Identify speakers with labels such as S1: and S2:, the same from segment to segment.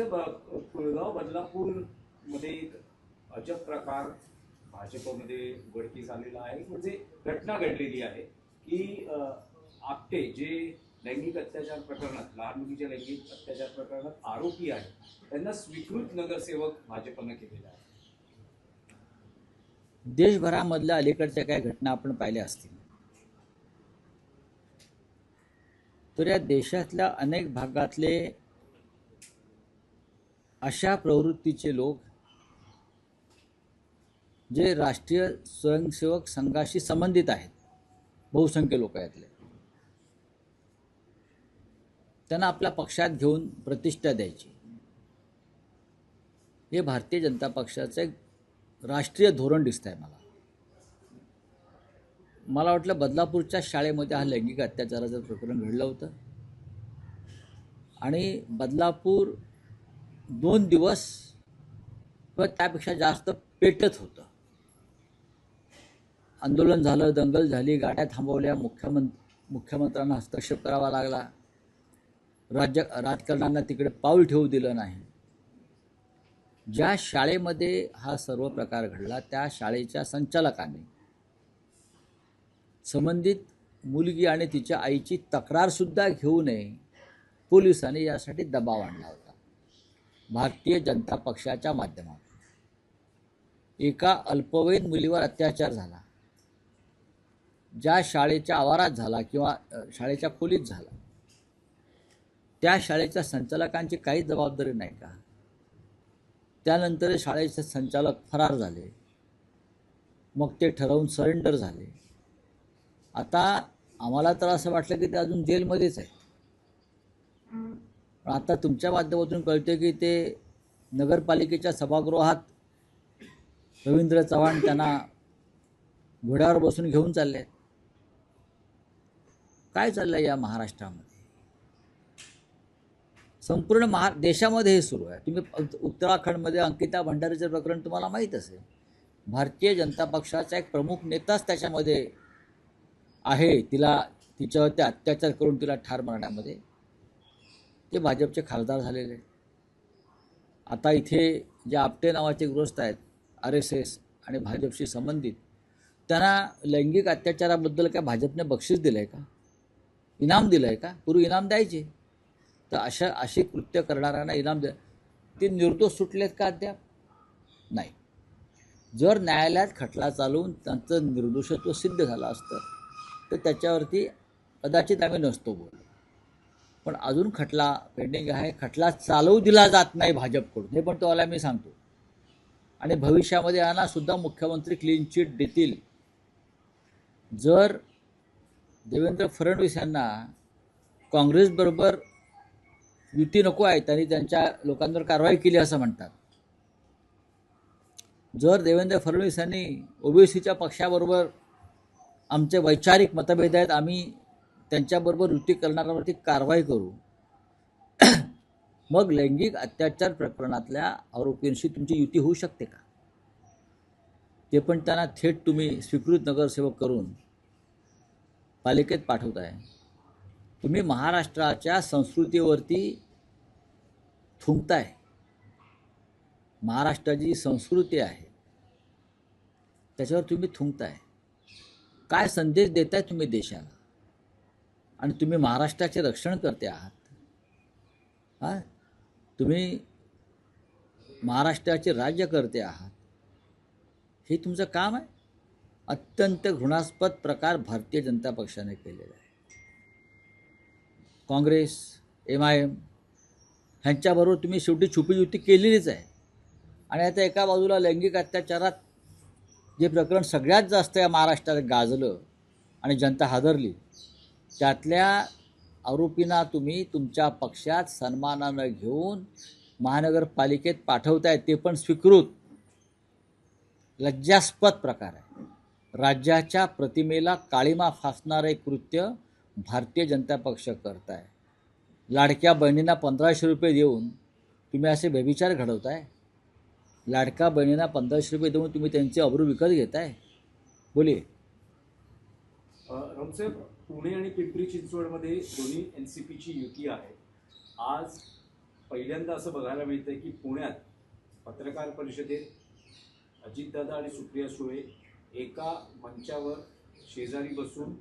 S1: रावसाहेब कुळगाव बदलापूरमध्ये एक अजब प्रकार भाजपमध्ये उघडकीस आलेला आहे. म्हणजे घटना घडलेली आहे की आपटे जे लैंगिक अत्याचार प्रकरणात लहान मुलीच्या लैंगिक अत्याचार प्रकरणात आरोपी आहे त्यांना स्वीकृत नगरसेवक भाजपनं केलेला आहे.
S2: देशभरामधल्या अलीकडच्या काही घटना आपण पाहिल्या असतील. तर या देशातल्या अनेक भागातले अशा प्रवृत्तीचे लोक जे राष्ट्रीय स्वयंसेवक संघाशी संबंधित आहेत. बहुसंख्य लोक यातले. त्यांना आपल्या पक्षात घेऊन प्रतिष्ठा द्यायची. हे भारतीय जनता पक्षाचं एक राष्ट्रीय धोरण दिसत आहे मला. मला वाटलं बदलापूरच्या शाळेमध्ये हा लैंगिक अत्याचाराचं प्रकरण घडलं होतं. आणि बदलापूर दोन दिवस किंवा त्यापेक्षा जास्त पेटत होतं. आंदोलन झालं दंगल झाली गाड्या थांबवल्या मुख्यमंत्र मुख्यमंत्र्यांना हस्तक्षेप करावा लागला. राज्य राजकारणांना तिकडे पाऊल ठेवू दिलं नाही. ज्या शाळेमध्ये हा सर्व प्रकार घडला त्या शाळेच्या संचालकाने संबंधित मुलगी आणि तिच्या आईची तक्रारसुद्धा घेऊ नये पोलिसांनी यासाठी दबाव आणला होता. भारतीय जनता पक्षाच्या माध्यमातून. एका अल्पवयीन मुलीवर अत्याचार झाला. ज्या शाळेच्या आवारात झाला किंवा शाळेच्या खोलीत झाला. त्या शाळेच्या संचालकांची काही जबाबदारी नाही का? त्यानंतर शाळेचे संचालक फरार झाले. मग ते ठरवून सरेंडर झाले. आता आम्हाला तर असं वाटलं की ते अजून जेलमध्येच आहे पण आता तुमच्या माध्यमातून कळतं की ते नगरपालिकेच्या सभागृहात रवींद्र चव्हाण त्यांना घोड्यावर बसून घेऊन चालले आहेत. काय चाललंय या महाराष्ट्रामध्ये? संपूर्ण महा देशामध्ये हे सुरू आहे. तुम्ही उत्तराखंडमध्ये अंकिता भंडारीचं प्रकरण तुम्हाला माहीत असेल. भारतीय जनता पक्षाचा एक प्रमुख नेताच त्याच्यामध्ये आहे. तिला तिच्यावरती अत्याचार करून तिला ठार मारण्यामध्ये. ते भाजपचे खासदार झालेले आहेत. आता इथे जे आपटे नावाचे गृहस्थ आहेत आर एस एस आणि भाजपशी संबंधित त्यांना लैंगिक अत्याचाराबद्दल काय भाजपने बक्षीस दिलं आहे का? इनाम दिलं आहे का? पूर्वी इनाम द्यायचे. तर अशा अशी कृत्य करणाऱ्यांना इनाम द्या. ते निर्दोष सुटलेत का अद्याप? नाही. जर न्यायालयात खटला चालवून त्यांचं निर्दोषत्व सिद्ध झालं असतं तर त्याच्यावरती कदाचित आम्ही नसतो बोललो पण अजून खटला पेंडिंग आहे. खटला चालवू दिला जात नाही भाजपकडून. हे पण तुम्हाला मी सांगतो. आणि भविष्यामध्ये यांना सुद्धा मुख्यमंत्री क्लीन चिट देतील. जर देवेंद्र फडणवीस यांना काँग्रेसबरोबर युती नको आहे त्यांनी त्यांच्या लोकांवर कारवाई केली असं म्हणतात. जर देवेंद्र फडणवीस यांनी ओबीसीच्या पक्षाबरोबर आमचे वैचारिक मतभेद आहेत आम्ही त्यांच्याबरोबर युती करणाऱ्यावरती कारवाई करू. मग लैंगिक अत्याचार प्रकरणातल्या आरोपींशी तुमची युती होऊ शकते का? ते पण त्यांना थेट तुम्ही स्वीकृत नगरसेवक करून पालिकेत पाठवताय. तुम्ही महाराष्ट्राच्या संस्कृतीवरती थुंकताय. महाराष्ट्राची संस्कृती आहे त्याच्यावर तुम्ही थुंकताय. काय संदेश देताय तुम्ही देशाला? आणि तुम्ही महाराष्ट्राचे रक्षण करते आहात. हां? तुम्ही महाराष्ट्राचे राज्य करते आहात. हे तुमचं काम आहे? अत्यंत घृणास्पद प्रकार भारतीय जनता पक्षाने केलेला आहे. काँग्रेस एम आय एम ह्यांच्याबरोबर तुम्ही शेवटी छुपी युती केलेलीच आहे. आणि आता एका बाजूला लैंगिक अत्याचारात जे प्रकरण सगळ्यात जास्त या महाराष्ट्रात गाजलं आणि जनता हादरली त्यातल्या आरोपींना तुम्ही तुमच्या पक्षात सन्मानानं घेऊन महानगरपालिकेत पाठवताय ते पण स्वीकृत. लज्जास्पद प्रकार आहे. राज्याच्या प्रतिमेला काळीमा फासणारे कृत्य भारतीय जनता पक्ष करत आहे लाडक्या बहिणींना पंधराशे रुपये देऊन तुम्ही असे व्यभिचार घडवताय? लाडक्या बहिणींना पंधराशे रुपये देऊन तुम्ही त्यांचे अब्रू विकत घेताय? बोलिये
S1: पुणे आणि पिंपरी चिंचवडमध्ये दोन्ही एन सी पीची युती आहे. आज पहिल्यांदा असं बघायला मिळतंय की पुण्यात पत्रकार परिषदेत अजितदादा आणि सुप्रिया सुळे एका मंचावर शेजारी बसून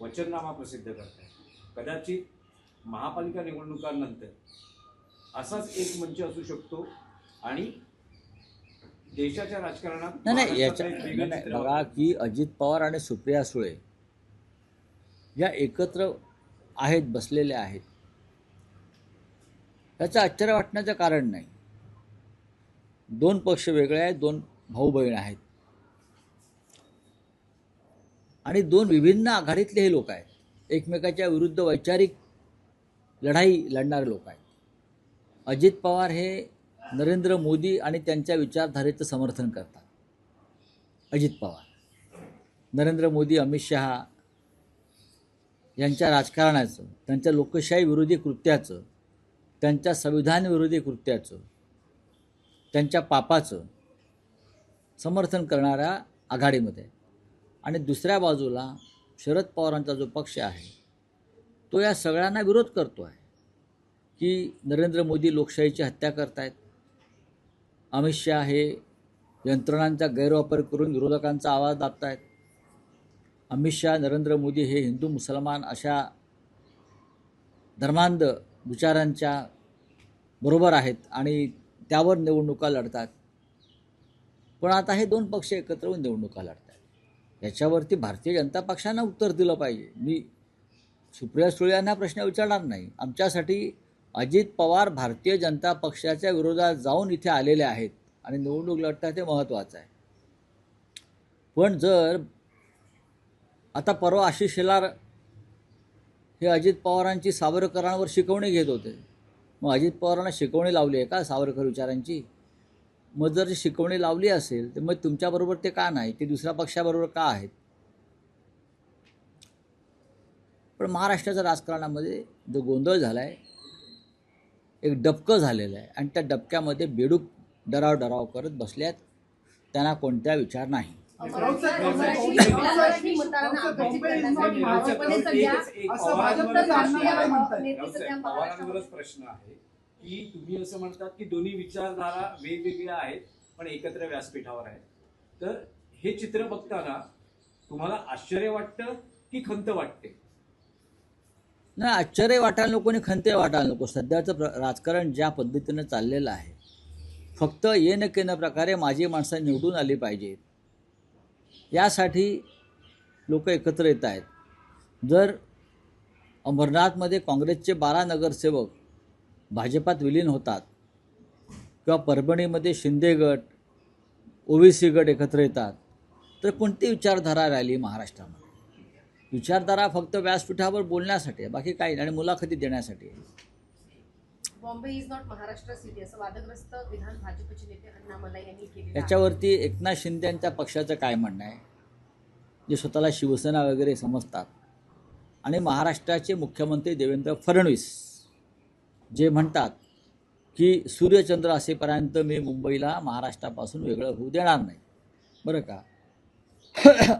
S1: वचननामा प्रसिद्ध करतात कदाचित महापालिका निवडणुकांनंतर असाच एक मंच असू शकतो आणि देशाच्या राजकारणात
S2: नाही बघा की अजित पवार आणि सुप्रिया सुळे या एकत्र आहेत बसलेल्या आहेत. त्याचं आश्चर्य वाटण्याचं कारण नाही. दोन पक्ष वेगळे आहेत दोन भाऊ बहीण आहेत. आणि दोन विभिन्न आघाडीतले हे लोक आहेत. एकमेकाच्या विरुद्ध वैचारिक लढाई लढणारे लोक आहेत. अजित पवार हे नरेंद्र मोदी आणि त्यांच्या विचारधारेचं समर्थन करतात. अजित पवार. नरेंद्र मोदी अमित शहा यांच्या राजकारणाचं त्यांच्या लोकशाही विरोधी कृत्याचं त्यांच्या संविधान विरोधी कृत्याचं त्यांच्या पापाचं समर्थन करणाऱ्या आघाडीमध्ये. आणि दुसऱ्या बाजूला शरद पवारांचा जो पक्ष आहे तो या सगळ्यांना विरोध करतो आहे की नरेंद्र मोदी लोकशाहीची हत्या करतायत. अमित शहा हे यंत्रणांचा गैरवापर करून विरोधकांचा आवाज दाबतायत. अमित शहा नरेंद्र मोदी हे हिंदू मुसलमान अशा धर्मांध विचारांच्या बरोबर आहेत आणि त्यावर निवडणुका लढतात. पण आता हे दोन पक्ष एकत्र होऊन निवडणुका लढतात याच्यावरती भारतीय जनता पक्षानं उत्तर दिलं पाहिजे. मी सुप्रिया सुळे यांना प्रश्न विचारणार नाही. आमच्यासाठी अजित पवार भारतीय जनता पक्षाच्या विरोधात जाऊन इथे आलेले आहेत आणि निवडणूक लढतात हे महत्त्वाचं आहे. पण जर आता परवा आशिष शेलार हे अजित पवारांची सावरकरांवर शिकवणी घेत होते. मग अजित पवारांना शिकवणी लावली आहे का सावरकर विचारांची? मग जर शिकवणी लावली असेल तर मग तुमच्याबरोबर ते का नाही? ते दुसऱ्या पक्षाबरोबर का आहेत? पण महाराष्ट्राच्या राजकारणामध्ये जो गोंधळ झाला आहे एक डबकं झालेलं आहे. आणि त्या डबक्यामध्ये बेडूक डराव डराव करत बसल्यात. त्यांना कोणत्या विचार नाही.
S1: प्रश्न आहे की तुम्ही असं म्हणतात की दोन्ही विचारधारा वेगवेगळ्या आहेत पण एकत्र व्यासपीठावर आहेत तर हे चित्र बघताना तुम्हाला आश्चर्य वाटतं की खंत वाटते
S2: नाही आश्चर्य वाटायला नको आणि खंत वाटायला नको. सध्याचं राजकारण ज्या पद्धतीनं चाललेलं आहे फक्त ये न केन प्रकारे माझी माणसं निवडून आली पाहिजेत. यासाठी लोक एकत्र येत आहेत. जर अमरनाथमध्ये काँग्रेसचे बारा नगरसेवक भाजपात विलीन होतात किंवा परभणीमध्ये शिंदे गट ओबीसी गट एकत्र येतात तर कोणती विचारधारा राहिली महाराष्ट्रामध्ये? विचारधारा फक्त व्यासपीठावर बोलण्यासाठी बाकी काही नाही आणि मुलाखती देण्यासाठी आहे.
S3: Bombay is not Maharashtra city असं वादग्रस्त विधान भाजपचे नेते अण्णामलाई यांनी केले
S2: याच्यावरती एकनाथ शिंदे यांच्या पक्षाचं काय म्हणणं आहे? जे स्वतःला शिवसेना वगैरे समजतात. आणि महाराष्ट्राचे मुख्यमंत्री देवेंद्र फडणवीस जे म्हणतात की सूर्यचंद्र असेपर्यंत मी मुंबईला महाराष्ट्रापासून वेगळं होऊ देणार नाही. बरं का?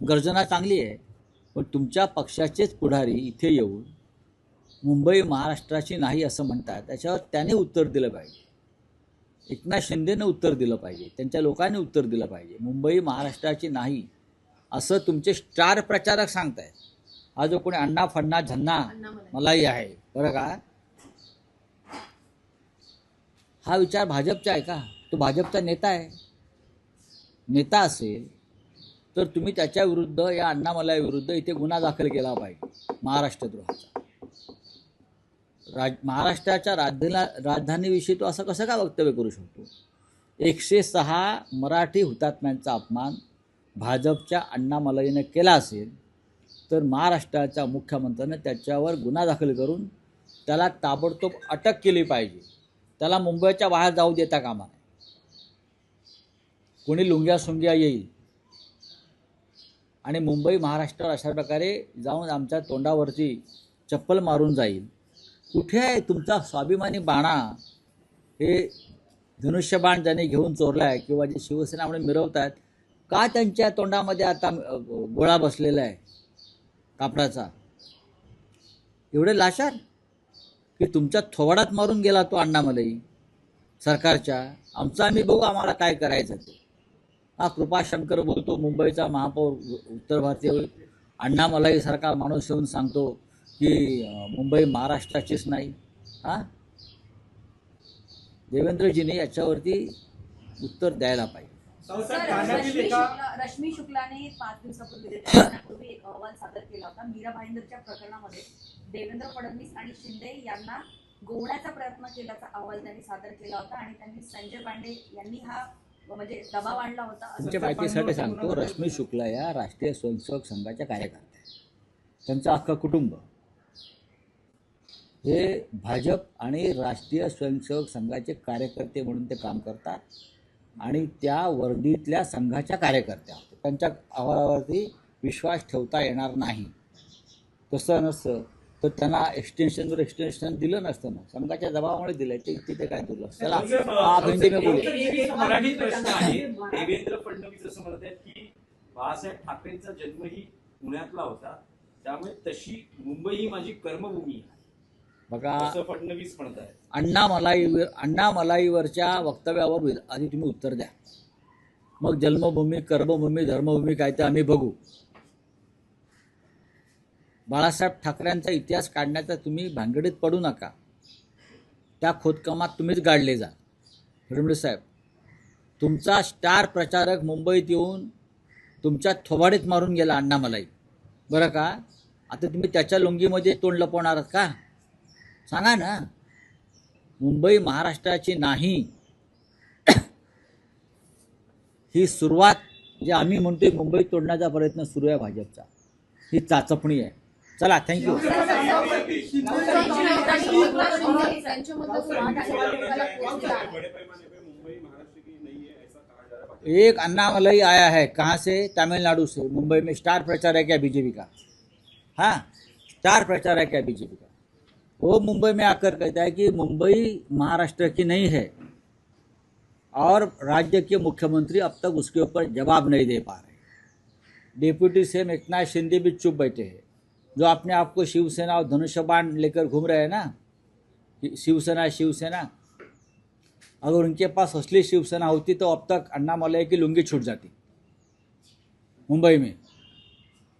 S2: गर्जना चांगली आहे पण तुमच्या पक्षाचेच पुढारी इथे येऊन मुंबई महाराष्ट्राची नाही असं म्हणतात. त्याच्यावर त्याने उत्तर दिलं पाहिजे. एकनाथ शिंदेनं उत्तर दिलं पाहिजे. त्यांच्या लोकांनी उत्तर दिलं पाहिजे. मुंबई महाराष्ट्राची नाही असं तुमचे स्टार प्रचारक सांगतायत. हा जो कोणी अण्णा फण्णा झन्ना मलाही आहे. बरं का? हा विचार भाजपचा आहे का? तो भाजपचा नेता आहे. नेता असेल तर तुम्ही त्याच्या विरुद्ध या अण्णामलाई विरुद्ध इथे गुन्हा दाखल केला पाहिजे महाराष्ट्रद्रोहाचा. राज महाराष्ट्राच्या राजधानीला राजधानीविषयी तो असं कसं का वक्तव्य करू शकतो? एकशे सहा मराठी हुतात्म्यांचा अपमान भाजपच्या अण्णामलाईनं केला असेल तर महाराष्ट्राच्या मुख्यमंत्र्यानं त्याच्यावर गुन्हा दाखल करून त्याला ताबडतोब अटक केली पाहिजे. त्याला मुंबईच्या बाहेर जाऊ देता कामा नये. कोणी लुंग्या सुंग्या येईल. आणि मुंबई महाराष्ट्र अशा प्रकारे जाऊन आमच्या तोंडावरती चप्पल मारून जाईल. कुठे आहे तुमचा स्वाभिमानी बाणा? हे धनुष्यबाण ज्याने घेऊन चोरला आहे किंवा जे शिवसेना म्हणून मिरवत आहेत का त्यांच्या तोंडामध्ये आता गोळा बसलेला आहे कापडाचा? एवढे लाशार? की तुमच्या थोबाडात मारून गेला तो अण्णामलई सरकारच्या. आमचा आम्ही बघू आम्हाला काय करायचं ते. हा कृपाशंकर बोलतो मुंबईचा महापौर उत्तर भारतीय अण्णामलाईसारखा माणूस येऊन सांगतो की अं, मुंबई महाराष्ट्राचीच नाही. हा? देवेंद्रजीने याच्यावरती उत्तर द्यायला पाहिजे.
S4: रश्मी शुक्लाने पाच दिवसापूर्वी एक अहवाल सादर केला होता मीरा भाईंदरच्या प्रकरणामध्ये. देवेंद्र फडणवीस आणि शिंदे यांना गोवण्याचा प्रयत्न केल्याचा अहवाल त्यांनी सादर केला होता आणि त्यांनी संजय पांडे यांनी हा म्हणजे दबाव आणला होता. असं
S2: तुमच्या माहितीसाठी सांगतो रश्मी शुक्ला या राष्ट्रीय स्वयंसेवक संघाच्या कार्यकर्त्या आहेत. त्यांचं अख्खं कुटुंब हे भाजप आणि राष्ट्रीय स्वयंसेवक संघाचे कार्यकर्ते म्हणून ते काम करतात. आणि त्या वर्दीतल्या संघाच्या कार्यकर्त्या. त्यांच्या अहवालावरती विश्वास ठेवता येणार नाही. तसं नसतं. तर त्यांना एक्सटेन्शनवर एक्सटेन्शन दिलं नसतं ना. संघाच्या दबावामुळे दिलं. ते तिथे काय दिलं चला. आप हिंदी में बोलिए
S1: एक- एक मराठी प्रश्न आहे. देवेंद्र फडणवीस असं म्हणत आहेत की बाळासाहेब ठाकरेंचा जन्मही पुण्यातला होता. त्यामुळे तशी मुंबई ही माझी कर्मभूमी आहे.
S2: बघा.
S1: असं फडणवीस म्हणत
S2: अण्णा मलाईवर अण्णा मलाईवरच्या वक्तव्यावर आधी तुम्ही उत्तर द्या. मग जन्मभूमी कर्मभूमी धर्मभूमी काय ते आम्ही बघू. बाळासाहेब ठाकरेंचा इतिहास काढण्याचा तुम्ही भानगडीत पडू नका. त्या खोदकामात तुम्हीच गाडले जा. फडणवीस साहेब तुमचा स्टार प्रचारक मुंबईत येऊन तुमच्या थोबाडीत मारून गेला अण्णा मलाई. बरं का? आता तुम्ही त्याच्या लुंगीमध्ये तोंड लपवणार आहात का? सांगा ना मुंबई महाराष्ट्राची नाही. ही सुरुवात जे आम्ही म्हणतोय मुंबई तोडण्याचा प्रयत्न सुरू आहे भाजपचा. ही चाचपणी आहे. चला थँक्यू एक अन्नामलई आया है. कहाँ से? तमिलनाडु से. मुंबई में स्टार प्रचार है क्या बीजेपी का. हाँ स्टार प्रचार है क्या बीजेपी का. वो मुंबई में आकर कहता है कि मुंबई महाराष्ट्र की नहीं है और राज्य के मुख्यमंत्री अब तक उसके ऊपर जवाब नहीं दे पा रहे डिप्यूटी सीएम एकनाथ शिंदे भी चुप बैठे हैं। जो अपने आप को शिवसेना और धनुष्यबाण लेकर घूम रहे हैं ना शिवसेना शिवसेना। अगर उनके पास असली शिवसेना होती तो अब तक अन्ना अन्नामलय की लुंगी छूट जाती। मुंबई में।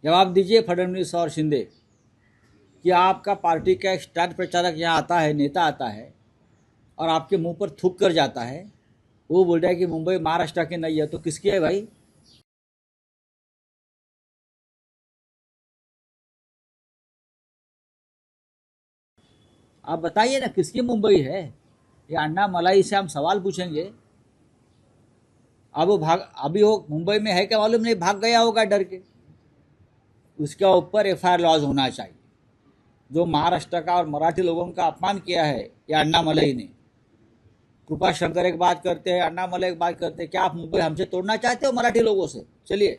S2: जवाब दीजिए फडणवीस और शिंदे। कि आपका पार्टी का स्टार प्रचारक यहाँ आता है, नेता आता है और आपके मुँह पर थूक कर जाता है, वो बोल रहा है कि मुंबई महाराष्ट्र की नहीं है तो किसकी है भाई? आप बताइए ना, किसकी मुंबई है? ये अन्ना मलाई से हम सवाल पूछेंगे। अब वो भाग, अभी वो मुंबई में है क्या मालूम नहीं, भाग गया होगा डर के। उसके ऊपर एफ़ आई लॉज होना चाहिए। जो महाराष्ट्र का और मराठी लोगों का अपमान किया है ये अन्ना मलाई ने. कृपा शंकर एक बात करते हैं अण्णा मलई एक बात करते हैं क्या आप मुंबई हमसे तोड़ना चाहते हो मराठी लोगों से? चलिए.